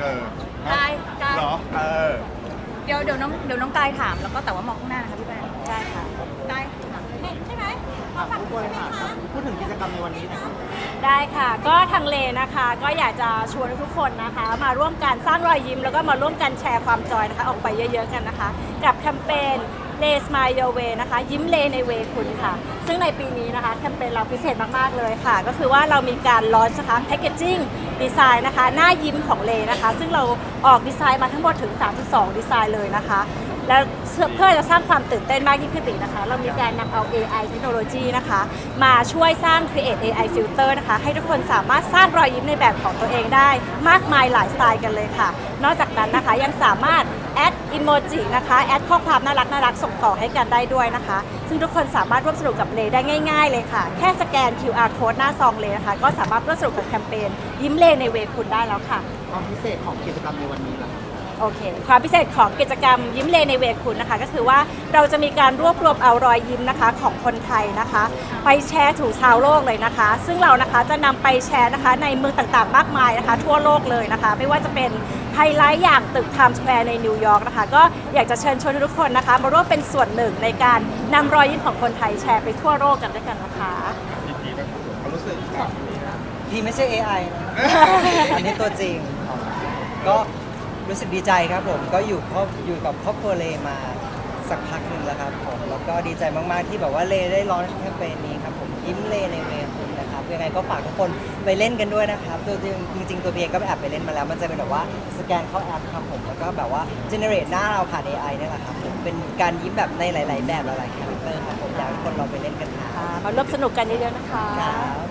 เออได้เหรอ เออ เดี๋ยวเดี๋ยวน้องเดี๋ยวน้องกายถามแล้วก็แต่ว่ามองข้างหน้านะคะพี่แบงค์ได้ค่ะ ได้ค่ะใช่ไหมขอฝากทุกคนเลคะพูดถึงกิจกรรมในวันนี้น่ครัได้ค่ะ ก็ทางเลนะคะ ก็อยากจะชวนทุกคนนะคะ มาร่วมกันสร้างรอยยิ้ม แล้วก็มาร่วมกันแชร์ความจอยนะคะ ออกไปเยอะ ๆ กันนะคะ กับแคมเปญ เลสมายเยเวนะคะ ยิ้มเลในเวคุณค่ะ ซึ่งในปีนี้นะคะแคมเปญเราพิเศษมาก ๆ เลยค่ะ ก็คือว่าเรามีการลอนช์นะคะแพคเกจจิ้งดีไซน์นะคะ หน้ายิ้มของเลนะคะ ซึ่งเราออกดีไซน์มาทั้งหมดถึง 32 ดีไซน์เลยนะคะ แล้วเพื่อจะสร้างความตื่นเต้นมากยิ่งขึ้นอีกนะคะ เรามีการนำเอา AI เทคโนโลยีนะคะ มาช่วยสร้าง Create AI Filter นะคะ ให้ทุกคนสามารถสร้างรอยยิ้มในแบบของตัวเองได้ มากมายหลายสไตล์กันเลยค่ะ นอกจากนั้นนะคะยังสามารถแอด โมจินะคะแอดข้อความน่ารักน่ารักส่งต่อให้กันได้ด้วยนะคะ ซึ่งทุกคนสามารถร่วมสนุกกับเลได้ง่ายๆเลยค่ะ แค่สแกน QR code หน้าซองเลนะคะ ก็สามารถร่วมสนุกกับแคมเปญยิ้มเลในเวคุณได้แล้วค่ะ ความพิเศษของกิจกรรมในวันนี้ล่ะ โอเค ความพิเศษของกิจกรรมยิ้มเลในเวคุณนะคะ ก็คือว่าเราจะมีการรวบรวมเอารอยยิ้มนะคะของคนไทยนะคะ ไปแชร์ถูชาวโลกเลยนะคะ ซึ่งเรานะคะจะนำไปแชร์นะคะในเมืองต่างๆ มากมายนะคะ ทั่วโลกเลยนะคะ ไม่ว่าจะเป็นไฮไลท์อย่างตึกไทม์สแควร์ในนิวยอร์กนะคะ ก็อยากจะเชิญชวนทุกคนนะคะ มาร่วมเป็นส่วนหนึ่งในการนำรอยยิ้มของคนไทยแชร์ไปทั่วโลกกันด้วยกันนะคะพี่ไม่ใช่ AI นะอันนี้ตัวจริงก็ รู้สึกดีใจครับผมก็อยู่ครอบอยู่กับครอบครัวเลมาสักพักหนึ่งแล้วครับผมแล้วก็ดีใจมากๆที่แบบว่าเลได้ร้อนแคมเปญนี้ครับผมยิ้มเลในเวคุณนะครับยังไงก็ฝากทุกคนไปเล่นกันด้วยนะครับตัวจริงจริงๆตัวเบียก็ไปแอบไปเล่นมาแล้วมันจะเป็นแบบว่าสแกนเข้าแอปครับผมแล้วก็แบบว่า generate หน้าเราผ่าน AI เนี่ยแหละครับผมเป็นการยิ้มแบบในหลาย ๆ แบบหลายๆคาแรคเตอร์ครับผมอยากให้ทุกคนลองไปเล่นกันนะคค่ะรับมาร่วมสนุกกันเยอะๆนะคะ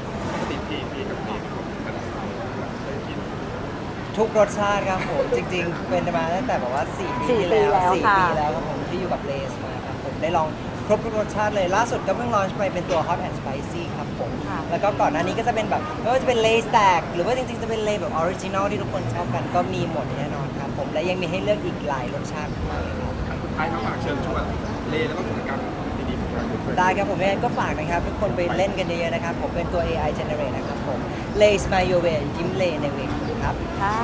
ทุกรสชาติครับผม จริง ๆ เป็นมาตั้งแต่แบบว่า 4 ปีสี่ที่ปีแล้วแล้วสี่ค่ะ ปีแล้วครับผมที่อยู่กับเลสมาครับผมได้ลองครบทุกรสชาติเลย ล่าสุดก็เพิ่งลอนช์ไปเป็นตัว Hot and Spicy ครับผม ค่ะ แล้วก็ก่อนหน้านี้ก็จะเป็นแบบไม่ว่าจะเป็นเลสแตก หรือว่าจริง ๆ จะเป็นเลแบบออริจินอลที่ทุกคนชอบกันก็มีหมดแน่นอนครับผมและยังมีให้เลือกอีกหลายรสชาติมากเลยครับทางสุดท้ายน้องฝากเชิญชวนเลแล้วก็กิจกรรม ได้ครับผมยังไงก็ฝากนะครับ ทุกคนไปเล่นกันเยอะๆนะครับ ผมเป็นตัว AI generate นะครับผม Lace My Your Way ยิ้มเลในเวครับ ค่ะ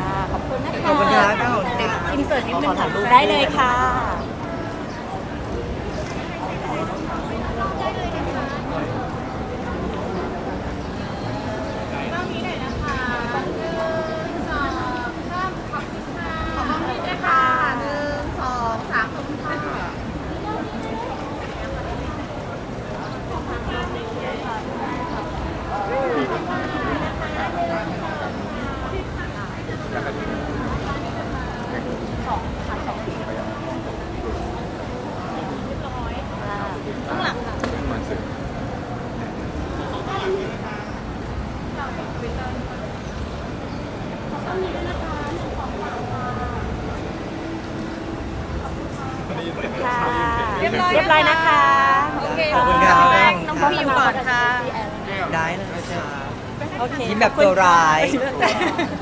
ค่ะขอบคุณนะคะขอบคุณครับขอบคุณครับเดี๋ยวอินเสิร์ตนิดนึงค่ะได้เลยค่ะค่ะ เรียบร้อยเรียบร้อยนะคะ โอเคขอบคุณครับพี่แป้งน้องพี่อยู่ก่อนค่ะ ได้เลยครับโอเคยิ้มแบบตัวร้าย พี่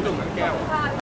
หนุ่มน้ำแก้ว